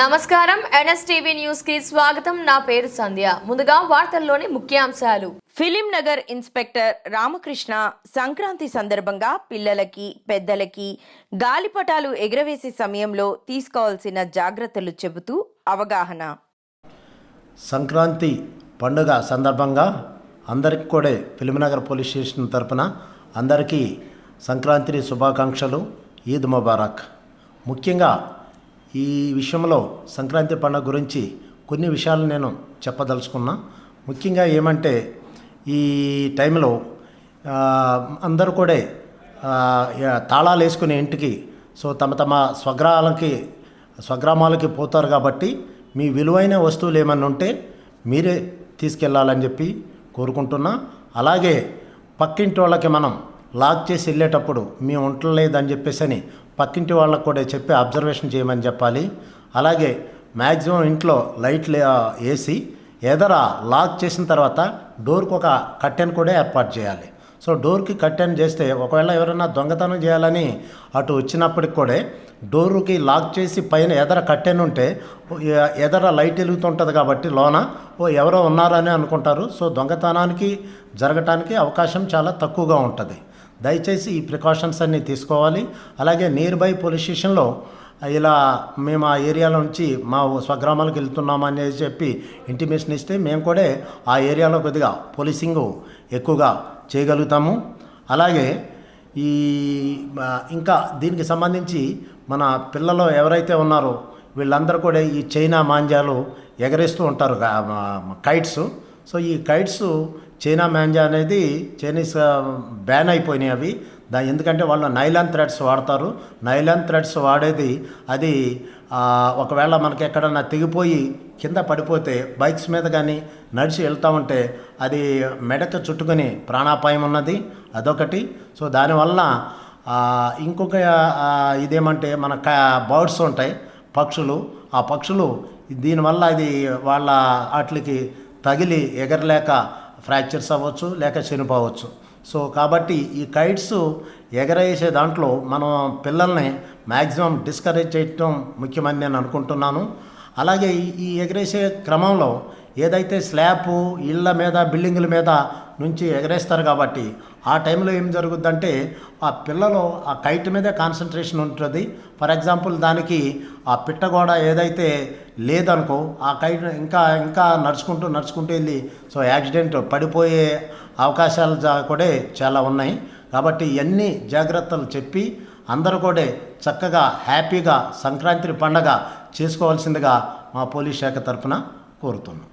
నమస్కారం. ఎన్ఎస్టీవీ న్యూస్కి స్వాగతం. నా పేరు సంధ్య. ముందుగా వార్తల్లోని ముఖ్యాంశాలు. ఫిలిం నగర్ ఇన్స్పెక్టర్ రామకృష్ణ సంక్రాంతి సందర్భంగా పిల్లలకి పెద్దలకి గాలిపటాలు ఎగరవేసే సమయంలో తీసుకోవాల్సిన జాగ్రత్తలు చెబుతూ అవగాహన. సంక్రాంతి పండుగ సందర్భంగా అందరికి కూడా ఫిలింనగర్ పోలీస్ స్టేషన్ తరపున అందరికీ సంక్రాంతి శుభాకాంక్షలు ఈద్ ముబారక్. ముఖ్యంగా ఈ విషయంలో సంక్రాంతి పండుగ గురించి కొన్ని విషయాలు నేను చెప్పదలుచుకున్నా. ముఖ్యంగా ఏమంటే ఈ టైంలో అందరూ కూడా తాళాలు వేసుకునే ఇంటికి సో తమ తమ స్వగ్రాలకి స్వగ్రామాలకి పోతారు కాబట్టి మీ విలువైన వస్తువులు ఏమన్నా ఉంటే మీరే తీసుకెళ్ళాలని చెప్పి కోరుకుంటున్నా. అలాగే పక్కింటి వాళ్ళకి మనం లాక్ చేసి వెళ్ళేటప్పుడు మీ ఉండలేదని చెప్పేసి అని పక్కింటి వాళ్ళకు కూడా చెప్పి అబ్జర్వేషన్ చేయమని చెప్పాలి. అలాగే మ్యాక్సిమం ఇంట్లో లైట్లు వేసి ఎదర లాక్ చేసిన తర్వాత డోర్కి ఒక కట్టెన్ కూడా ఏర్పాటు చేయాలి. సో డోర్కి కట్టెన్ చేస్తే ఒకవేళ ఎవరైనా దొంగతనం చేయాలని అటు వచ్చినప్పటికి కూడా డోరుకి లాక్ చేసి పైన ఎదర కట్టెన్ ఉంటే ఎదర లైట్ వెలుగుతుంటుంది కాబట్టి లోన ఓ ఎవరో ఉన్నారని అనుకుంటారు. సో దొంగతనానికి జరగటానికి అవకాశం చాలా తక్కువగా ఉంటుంది. దయచేసి ఈ ప్రికాషన్స్ అన్నీ తీసుకోవాలి. అలాగే నియర్ బై పోలీస్ స్టేషన్లో ఇలా మేము ఆ ఏరియాలో నుంచి మా స్వగ్రామాలకు వెళ్తున్నాం అని చెప్పి ఇంటిమేషన్ ఇస్తే మేము కూడా ఆ ఏరియాలో కొద్దిగా పోలీసింగ్ ఎక్కువగా చేయగలుగుతాము. అలాగే ఈ ఇంకా దీనికి సంబంధించి మన పిల్లలు ఎవరైతే ఉన్నారో వీళ్ళందరూ కూడా ఈ చైనా మాంజాలు ఎగరేస్తూ ఉంటారు. కైట్స్. సో ఈ కైట్స్ చైనా మ్యాంజా అనేది చైనీస్ బ్యాన్ అయిపోయినాయి అవి. దా ఎందుకంటే వాళ్ళు నైలాన్ థ్రెడ్స్ వాడతారు. నైలాన్ థ్రెడ్స్ వాడేది అది ఒకవేళ మనకి ఎక్కడన్నా తెగిపోయి కింద పడిపోతే బైక్స్ మీద కానీ నడిచి వెళ్తూ ఉంటే అది మెడకు చుట్టుకొని ప్రాణాపాయం ఉన్నది అదొకటి. సో దానివల్ల ఇంకొక ఇదేమంటే మన క బర్డ్స్ ఉంటాయి పక్షులు. ఆ పక్షులు దీనివల్ల అది వాళ్ళ వాటికి తగిలి ఎగరలేక ఫ్రాక్చర్స్ అవ్వచ్చు లేక చనిపోవచ్చు. సో కాబట్టి ఈ కైట్స్ ఎగరేసే దాంట్లో మనం పిల్లల్ని మ్యాక్సిమం డిస్కరేజ్ చేయటం ముఖ్యమని నేను అనుకుంటున్నాను. అలాగే ఈ- ఎగరేసే క్రమంలో ఏదైతే స్లాబ్ ఇళ్ళ మీద బిల్డింగుల మీద నుంచి ఎగరేస్తారు కాబట్టి ఆ టైంలో ఏం జరుగుద్దంటే ఆ పిల్లలు ఆ కైట్ మీదే కాన్సన్ట్రేషన్ ఉంటుంది. ఫర్ ఎగ్జాంపుల్ దానికి ఆ పిట్టగోడ ఏదైతే లేదనుకో ఆ కైట్ ఇంకా ఇంకా నడుచుకుంటూ నడుచుకుంటూ వెళ్ళి సో యాక్సిడెంట్ పడిపోయే అవకాశాలు కూడా చాలా ఉన్నాయి. కాబట్టి ఇవన్నీ జాగ్రత్తలు చెప్పి అందరూ కూడా చక్కగా హ్యాపీగా సంక్రాంతి పండగ చేసుకోవాల్సిందిగా మా పోలీస్ శాఖ తరఫున కోరుతున్నాం.